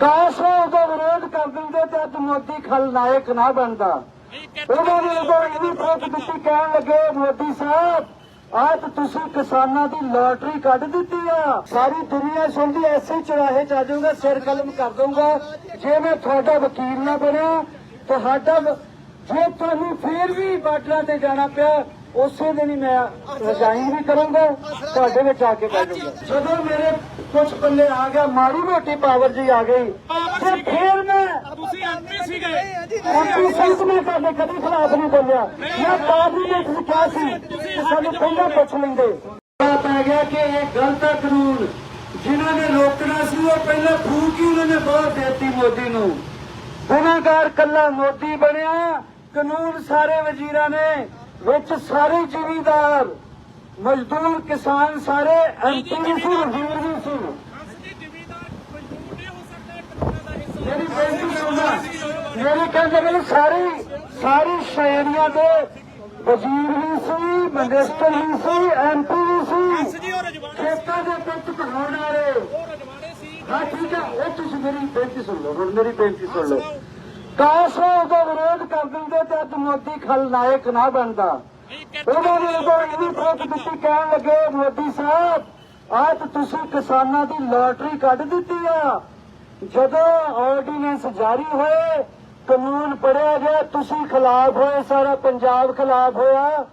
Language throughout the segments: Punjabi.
ਕਾਸ਼ ਉਹਦਾ ਵਿਰੋਧ ਕਰ ਦਿੰਦੇ ਤੇ ਅੱਜ ਮੋਦੀ ਖਲਨਾਇਕ ਨਾ ਬਣਦਾ। ਉਹਨਾਂ ਨੇ ਉਦੋਂ ਇਹਦੀ ਫ਼ਰਕ ਦਿੱਤੀ, ਕਹਿਣ ਲੱਗੇ, ਮੋਦੀ ਸਾਹਿਬ ਆਹ ਤੁਸੀਂ ਕਿਸਾਨਾਂ ਦੀ ਲੋਟਰੀ ਕੱਢ ਦਿੱਤੀ ਆ। ਸਾਰੀ ਦੁਨੀਆ ਸੁਣਦੀ, ਐਸੇ ਚੁਰਾਹੇ ਚ ਆ ਜਾਊਗਾ, ਸਿਰ ਕਲਮ ਕਰ ਦਊਗਾ। ਜੇ ਮੈਂ ਤੁਹਾਡਾ ਵਕੀਲ ਨਾ ਬਣਿਆ, ਤੁਹਾਡਾ ਜੇ ਤੁਹਾਨੂੰ ਫੇਰ ਵੀ ਬਾਰਡਰਾਂ ਤੇ ਜਾਣਾ ਪਿਆ ਉਸੇ ਦਿਨ ਹੀ ਮੈਂ ਰਜਾਈ ਵੀ ਕਰੂੰਗਾ ਤੁਹਾਡੇ ਵਿੱਚ ਆ ਕੇ ਜਾਊਂਗਾ। ਜਦੋਂ ਮੇਰੇ ਕੁਝ ਪੱਲੇ ਆ ਗਿਆ ਮਾੜੀ ਮੋਟੀ ਪਾਵਰ ਜੀ ਆ ਗਈ ਤੇ ਫੇਰ ਮੈਂ ਤੁਸੀਂ ਐਮਪੀ ਸੀਗੇ। ਐਮਪੀ ਸੰਤ ਨੇ ਤੁਹਾਡੇ ਕਦੇ ਖਿਲਾਫ ਨਹੀਂ ਬੋਲਿਆ। ਮੈਂ ਪਾਰਲੀਮੈਂਟ ਵਿੱਚ ਕਿਹਾ ਸੀ ਕਿ ਸਾਨੂੰ ਪਹਿਲਾਂ ਪੁੱਛ ਲੈਂਦੇ। ਪੈ ਗਿਆ ਕਿ ਇਹ ਗਲਤ ਹੈ ਕਾਨੂੰਨ। ਜਿਨ੍ਹਾਂ ਨੇ ਰੋਕਣਾ ਸੀ ਉਹ ਪਹਿਲਾਂ ਫੂਕ ਹੀ ਉਹਨਾਂ ਨੇ ਬਹੁਤ ਦੇਤੀ ਮੋਦੀ ਨੂੰ? ਗੁਨਾਹਗਾਰ ਕੱਲਾ ਮੋਦੀ ਬਣਿਆ। ਕਾਨੂੰਨ ਸਾਰੇ ਵਜ਼ੀਰਾਂ ਨੇ ਵਿੱਚ ਸਾਰੇ ਜ਼ਿਮੀਂਦਾਰ ਮਜ਼ਦੂਰ ਕਿਸਾਨ ਸਾਰੇ ਐਮਪੀ ਵੀ ਸੀ ਵਜ਼ੀਰ ਵੀ ਸੀ। ਅਸਲੀ ਜ਼ਿਮੀਂਦਾਰ ਮਜ਼ਦੂਰ ਨਹੀਂ ਹੋ ਸਕਦਾ ਕਾਨੂੰਨਾਂ ਦਾ ਹਿੱਸਾ ਮੇਰੀ ਬੇਨਤੀ ਸੁਣਨਾ ਮੇਰੇ ਕਹਿੰਦੇ ਮੈਨੂੰ ਸਾਰੀ ਸਾਰੀ ਸ਼੍ਰੇਣੀਆਂ ਦੇ ਵਜ਼ੀਰ ਵੀ ਸੀ ਮਿਨਿਸਟਰ ਵੀ ਸੀ ਐਮਪੀ ਵੀ ਸੀ। ਖੇਤਾਂ ਦੇ ਵਾਲੇ। ਰਜਵਾੜੇ ਸੀ। ਹਾਂ ਠੀਕ ਹੈ ਉਹ ਤੁਸੀਂ ਮੇਰੀ ਬੇਨਤੀ ਸੁਣ ਲਓ ਹੁਣ ਮੇਰੀ ਬੇਨਤੀ ਸੁਣ ਲਓ। ਕਾਸ਼ ਉਹ ਉਹਦਾ ਵਿਰੋਧ ਕਰ ਦਿੰਦੇ ਤੇ ਅੱਜ ਮੋਦੀ ਖਲਨਾਇਕ ਨਾ ਬਣਦਾ। ਉਹਨਾਂ ਨੇ ਉਦੋਂ ਇਹਦੀ ਫ਼ਰਕ ਦਿੱਤੀ ਕਹਿਣ ਲੱਗੇ ਮੋਦੀ ਸਾਹਿਬ ਤਾਂ ਤੁਸੀਂ ਕਿਸਾਨਾਂ ਦੀ ਲੋਟਰੀ ਕੱਢ ਦਿੱਤੀ ਆ। ਜਦੋਂ ਆਰਡੀਨੈਂਸ ਜਾਰੀ ਹੋਏ ਕਾਨੂੰਨ ਪੜਿਆ ਗਿਆ ਤੁਸੀਂ ਖਿਲਾਫ ਹੋਏ ਸਾਰਾ ਪੰਜਾਬ ਖਿਲਾਫ ਹੋਇਆ।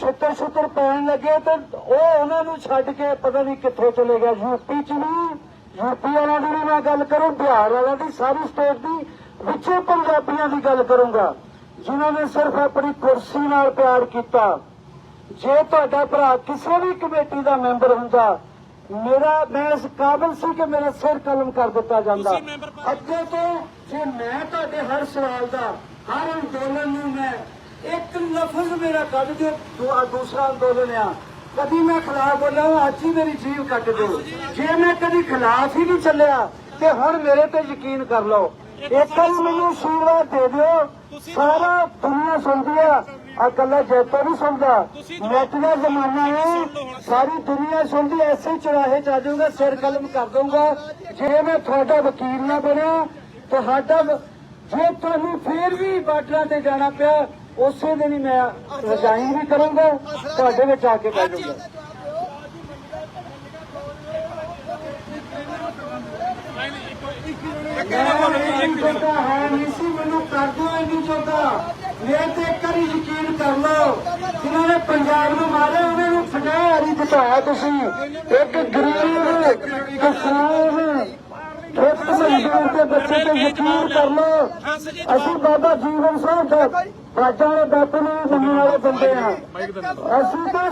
ਛਿੱਤਰ ਛਿੱਤਰ ਪੈਣ ਲੱਗੇ ਤੇ ਉਹ ਉਹਨਾਂ ਨੂੰ ਛੱਡ ਕੇ ਪਤਾ ਨਹੀਂ ਕਿੱਥੇ ਚਲੇ ਗਿਆ। ਯੂਪੀ ਚ ਵੀ ਯੂਪੀ ਵਾਲਿਆਂ ਦੀ ਵੀ ਮੈਂ ਗੱਲ ਕਰੂੰ ਬਿਹਾਰ ਵਾਲਿਆਂ ਦੀ ਸਾਰੀ ਸਟੇਟ ਦੀ। ਵਿੱਚੇ ਪੰਜਾਬੀਆਂ ਦੀ ਗੱਲ ਕਰੂੰਗਾ ਜਿਨ੍ਹਾਂ ਨੇ ਸਿਰਫ ਆਪਣੀ ਕੁਰਸੀ ਨਾਲ ਪਿਆਰ ਕੀਤਾ। ਜੇ ਤੁਹਾਡਾ ਭਰਾ ਕਿਸੇ ਵੀ ਕਮੇਟੀ ਦਾ ਮੈਂਬਰ ਹੁੰਦਾ ਮੇਰਾ ਮੈਂ ਇਸ ਕਾਬਲ ਸੀ ਕਿ ਮੇਰਾ ਸਿਰ ਕਲਮ ਕਰ ਦਿੱਤਾ ਜਾਂਦਾ। ਅੱਗੇ ਤੋਂ ਜੇ ਮੈਂ ਤੁਹਾਡੇ ਹਰ ਸਵਾਲ ਦਾ ਹਰ ਅੰਦੋਲਨ ਨੂੰ ਮੈਂ ਇੱਕ ਲਫ਼ਜ਼ ਮੇਰਾ ਕੱਢ ਦੂ- ਦੂਸਰਾ ਅੰਦੋਲਨ ਆ ਕਦੀ ਮੈਂ ਖਿਲਾਫ ਬੋਲਿਆ ਅੱਜ ਹੀ ਮੇਰੀ ਜੀਵ ਕੱਟ ਦਿਓ। ਜੇ ਮੈਂ ਕਦੀ ਖਿਲਾਫ ਹੀ ਨਹੀਂ ਚੱਲਿਆ ਤੇ ਹੁਣ ਮੇਰੇ ਤੇ ਯਕੀਨ ਕਰ ਲਓ। ਇੱਕ ਵਾਰੀ ਮੈਨੂੰ ਆਸ਼ੀਰਵਾਦ ਦੇ ਦਿਓ। ਸਾਰਾ ਦੁਨੀਆ ਸੁਣਦੀ ਆ। ਆ ਕੱਲਾ ਜੈਪਾ ਨਹੀਂ ਸੁਣਦਾ। ਨੈਟ ਦਾ ਜ਼ਮਾਨਾ ਹੈ। ਸਾਰੀ ਦੁਨੀਆ ਸੁਣਦੀ ਐਸੇ ਚੁਰਾਹੇ ਚ ਆ ਜਾਊਗਾ ਸਿਰ ਕਲਮ ਕਰ ਦਊਗਾ। ਜੇ ਮੈਂ ਤੁਹਾਡਾ ਵਕੀਲ ਨਾ ਬਣਿਆ ਤੁਹਾਡਾ ਜੇ ਤੁਹਾਨੂੰ ਫੇਰ ਵੀ ਬਾਰਡਰਾਂ ਤੇ ਜਾਣਾ ਪਿਆ ਉਸੇ ਦਿਨ ਹੀ ਮੈਂ ਰਜਾਈ ਵੀ ਕਰੂੰਗਾ ਤੁਹਾਡੇ ਵਿੱਚ ਆ ਕੇ ਬਹਿ ਮੈਨੂੰ ਮੈਂ ਹੈ ਨਹੀਂ ਸੀ, ਮੈਨੂੰ ਕਰ ਇਹ ਨਹੀਂ ਚੋਦਾ ਮੇਰੇ ਤੇ ਇੱਕ ਯਕੀਨ ਕਰ ਲਓ, ਜਿਨ੍ਹਾਂ ਨੇ ਪੰਜਾਬ ਨੂੰ ਮਾਰਿਆ, ਉਹਨਾਂ ਨੂੰ ਫਟਾਇਆ ਨਹੀਂ ਦਿਖਾਇਆ ਤੁਸੀਂ। ਇੱਕ ਗਰੀਬ ਕਿਸਾਨ ਖੇਤ ਮਜ਼ਦੂਰ ਦੇ ਬੱਚੇ ਤੇ ਯਕੀਨ ਕਰ ਲਓ। ਅਸੀਂ ਬਾਬਾ ਜੀਵਨ ਸਿੰਘ ਦਾ ਬਾਜਾਂ ਵਾਲੇ ਬਾਪੂ ਨੂੰ ਵੀ ਮੰਨਣ ਵਾਲੇ ਬੰਦੇ ਆ। ਅਸੀਂ ਤਾਂ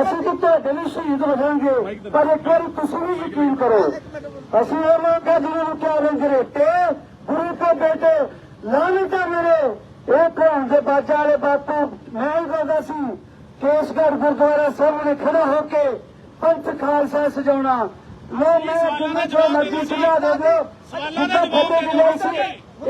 ਅਸੀਂ ਤਾਂ ਤੁਹਾਡੇ ਲਈ ਸ਼ਹੀਦ ਹੋ ਪਰ ਇੱਕ ਵਾਰੀ ਤੁਸੀਂ ਵੀ ਯਕੀਨ ਕਰੋ। ਅਸੀਂ ਇਹ ਲੋਕ ਜਿਹਨਾਂ ਨੂੰ ਕਿਹਾ ਰੰਗਰੇਟੇ ਗੁਰੂ ਕੇ ਬੇਟੇ ਲਾਨਤਾ ਮੇਰੇ ਇਹ ਕੌਣ ਦੇ ਬਾਜਾਂ ਵਾਲੇ ਬਾਪੂ ਮੈਂ ਹੀ ਕਹਿੰਦਾ ਸੀ ਕੇਸਗੜ੍ਹ ਗੁਰਦੁਆਰਾ ਸਾਹਮਣੇ ਖੜਾ ਹੋ ਕੇ ਪੰਥ ਖਾਲਸਾ ਸਜਾਉਣਾ। ਲੋ ਮੈਂ ਜਿੰਨਾ ਜੋ ਮਰਜ਼ੀ ਸੁਝਾ ਦੇ ਦਿਓ ਜਿੱਦਾਂ ਫਤਿਹ ਮਿਲੇ ਸੀ।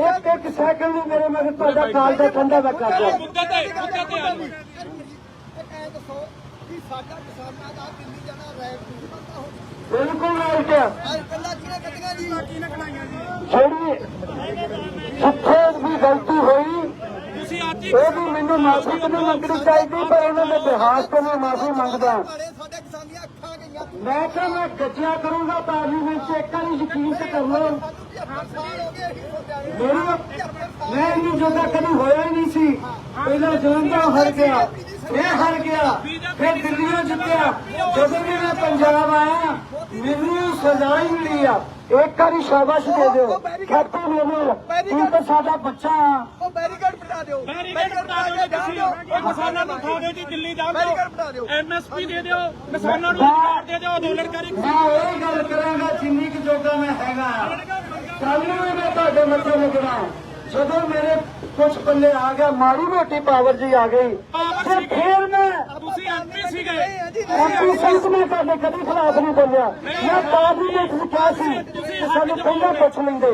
ਇੱਕ ਇੱਕ ਸੈਕਿੰਡ ਵੀ ਮੇਰੇ ਮਗਰ ਤੁਹਾਡਾ ਕਾਲ ਦਾ ਠੰਡਾ ਮੈਂ ਕਰ ਦਿਆਂ। ਮੁੱਦੇ ਤੇ ਮੁੱਦੇ ਤੇ ਆ ਜਾਓ। ਇਹ ਦੱਸੋ ਕਿ ਸਾਡਾ ਕਿਸਾਨਾਂ ਦਾ ਦਿੱਲੀ ਜਾਣਾ ਰੈਪ ਨਹੀਂ ਪਤਾ ਹੋ ਬਿਲਕੁਲ ਰਾਈਟ ਜਿਹੜੀ ਜਿੱਥੇ ਵੀ ਗਲਤੀ ਹੋਈ ਤੁਸੀਂ ਅੱਜ ਹੀ ਇਹ ਵੀ ਮੈਨੂੰ ਮਾਫੀ ਨਹੀਂ ਮੰਗਣੀ ਚਾਹੀਦੀ ਪਰ ਉਹਨਾਂ ਦੇ ਬਿਹਾਰ ਤੋਂ ਮੈਂ ਮਾਫੀ ਮੰਗਦਾ। ਮੈਂ ਕਿਹਾ ਮੈਂ ਗੱਜਿਆ ਕਰੂੰਗਾ ਪਾਰਲੀਮੈਂਟ 'ਚ ਇੱਕ ਵਾਰੀ ਯਕੀਨ ਤੇ ਕਰ ਲਓ। ਸਾਨੂੰ 75 ਸਾਲ ਹੋ ਗਏ ਇਹੀ ਸੋਚਿਆ ਵੀ ਮੇਰੀ ਮੈਂ ਇਹਨੂੰ ਜੋਗਾ ਕਦੀ ਹੋਇਆ ਹੀ ਨਹੀਂ ਸੀ ਪਹਿਲਾਂ ਜਲੰਧਰ ਹਾਰ ਗਿਆ ਇਹ ਹਾਰ ਗਿਆ। ਫਿਰ ਦਿੱਲੀੋਂ ਜਿੱਤਿਆ। ਜਦੋਂ ਵੀ ਮੈਂ ਪੰਜਾਬ ਆਇਆ ਮੈਨੂੰ ਸਜ਼ਾ ਹੀ ਮਿਲੀ ਆ। ਇੱਕ ਵਾਰੀ ਸ਼ਾਬਾਸ਼ ਦੇ ਦਿਓ। ਕੈਪਟਨ ਮੈਨੂੰ ਤੂੰ ਤਾਂ ਸਾਡਾ ਬੱਚਾ ਆ। ਉਹ ਬੈਰੀਕੇਡ ਦਿਓ। ਬੈਰੀਕੇਡ ਬਣਾ ਦਿਓ ਜੀ ਤੁਸੀਂ ਉਹ ਕਿਸਾਨਾਂ ਨੂੰ ਖਾ ਦਿਓ ਜੀ ਦਿੱਲੀ ਜਾਣ ਬੈਰੀਕੇਡ ਬਣਾ ਦਿਓ। ਦਿਓ। ਐਮਐਸਪੀ ਦੇ ਦਿਓ ਕਿਸਾਨਾਂ ਨੂੰ ਰੁਜ਼ਗਾਰ ਦੇ ਦਿਓ ਅੰਦੋਲਨ ਕਰੀ ਮੈਂ ਇਹ ਗੱਲ ਕਰਾਂਗਾ ਜਿੰਨੀ ਕੁ ਜੋਗਾ ਮੈਂ ਹੈਗਾ। ਕੱਲ ਨੂੰ ਵੀ ਮੈਂ ਤੁਹਾਡੇ ਮੱਥੇ ਲੱਗਣਾ ਜਦੋਂ ਮੇਰੇ ਕੁਝ ਪੱਲੇ ਆ ਗਿਆ ਮਾੜੀ ਮੋਟੀ ਪਾਵਰ ਜੀ ਆ ਗਈ। ਤੇ ਫੇਰ ਮੈਂ ਤੁਸੀਂ ਐਮਪੀ ਸੀਗੇ। ਐਮਪੀ ਸੰਤ ਨੇ ਤੁਹਾਡੇ ਕਦੇ ਖਿਲਾਫ ਨਹੀਂ ਬੋਲਿਆ। ਮੈਂ ਪਾਰਲੀਮੈਂਟ ਵਿੱਚ ਕਿਹਾ ਸੀ ਕਿ ਸਾਨੂੰ ਪਹਿਲਾਂ ਪੁੱਛ ਲੈਂਦੇ।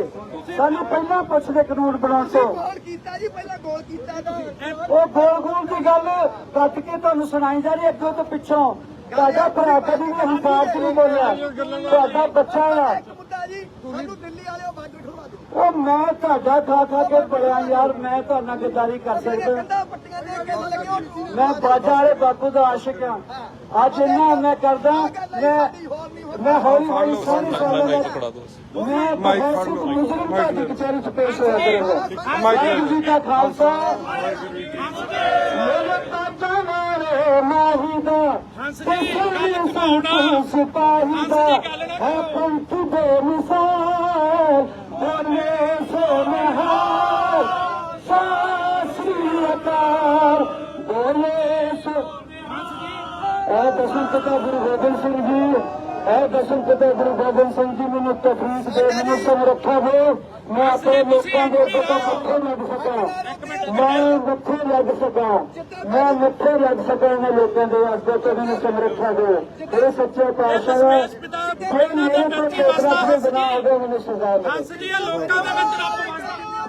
ਸਾਨੂੰ ਪਹਿਲਾਂ ਪੁੱਛਦੇ ਕਾਨੂੰਨ ਬਣਾਉਣ ਤੋਂ ਗੋਲ ਕੀਤਾ ਜੀ ਪਹਿਲਾਂ ਗੋਲ ਕੀਤਾ ਤਾਂ। ਉਹ ਗੋਲ ਗੋਲ ਦੀ ਗੱਲ ਕੱਟ ਕੇ ਤੁਹਾਨੂੰ ਸੁਣਾਈ ਜਾ ਰਹੀ ਅੱਗੋਂ ਤੋਂ ਪਿੱਛੋਂ। ਤੁਹਾਡਾ ਭਰਾ ਕਦੀ ਵੀ ਹੰਕਾਰ ਚ ਨਹੀਂ ਬੋਲਿਆ। ਤੁਹਾਡਾ ਬੱਚਾ ਆ। ਸਾਨੂੰ ਦਿੱਲੀ ਵਾਲਿਓ ਉਹ ਮੈਂ ਤੁਹਾਡਾ ਖਾ ਖਾ ਕੇ ਬੜਿਆ ਯਾਰ ਮੈਂ ਤੁਹਾਡਾ ਗੱਦਾਰੀ ਕਰ ਸਕਦਾ। ਦੇ ਮੈਂ ਬਾਜਾ ਵਾਲੇ ਬਾਪੂ ਦਾ ਆਸ਼ਿਕ ਹਾਂ। ਅੱਜ ਇੰਨਾ ਮੈਂ ਕਰਦਾ ਮੈਂ ਮੈਂ ਹੌਲੀ ਹੌਲੀ ਸਾਰੀ ਸਾਲਾਂ ਮੈਂ ਮਾਈਕ ਫੜ ਲਓ। ਮੁਜਰਮ ਤੁਹਾਡੀ ਕਚਹਿਰੀ ਚ ਪੇਸ਼ ਹੋਇਆ ਕਰੂੰਗਾ ਵਾਹਿਗੁਰੂ ਜੀ ਕਾ ਖਾਲਸਾ। ਮੇਰੇ ਬਾਬਾ ਵਾਲੇ ਮਾਹੀ ਦਾ ਹੰਸ ਜੀ, ਗੱਲ ਘੁਮਾਉਣਾ। ਸਿਪਾਹੀ ਦਾ। ਹੰਸ ਜੀ, ਗੱਲ ਨਾ ਹੈ ਪੰਥ ਦੇ ਮਿਸਾਲ। ਦਸਮ ਪਿਤਾ ਗੁਰੂ ਗੋਬਿੰਦ ਸਿੰਘ ਜੀ। ਇਹ ਦਸਮ ਪਿਤਾ ਗੁਰੂ ਗੋਬਿੰਦ ਸਿੰਘ ਜੀ ਮੈਨੂੰ ਤਫਰੀਕ ਦੇ ਮੈਨੂੰ ਸਮਰੱਥਾ ਦੇ ਮੈਂ ਆਪਣੇ ਲੋਕਾਂ ਦੇ ਉੱਤੇ ਮੱਥੇ ਲੱਗ ਸਕਾਂ। ਮੈਂ ਮੱਥੇ ਲੱਗ ਸਕਾਂ। ਮੈਂ ਮੱਥੇ ਲੱਗ ਸਕਾਂ ਇਹਨਾਂ ਲੋਕਾਂ ਦੇ ਅੱਗੇ ਤੇ ਮੈਨੂੰ ਸਮਰੱਥਾ ਦੇ। ਇਹ ਸੱਚੇ ਪਾਤਸ਼ਾਹ ਕੋਈ ਮੇਰੇ ਤੋਂ ਦੇ ਬਣਾ ਹੋਵੇ ਮੈਨੂੰ ਸਜ਼ਾ ਇਹ ਲੋਕਾਂ ਦੇ ਵਿੱਚ ਰੱਬ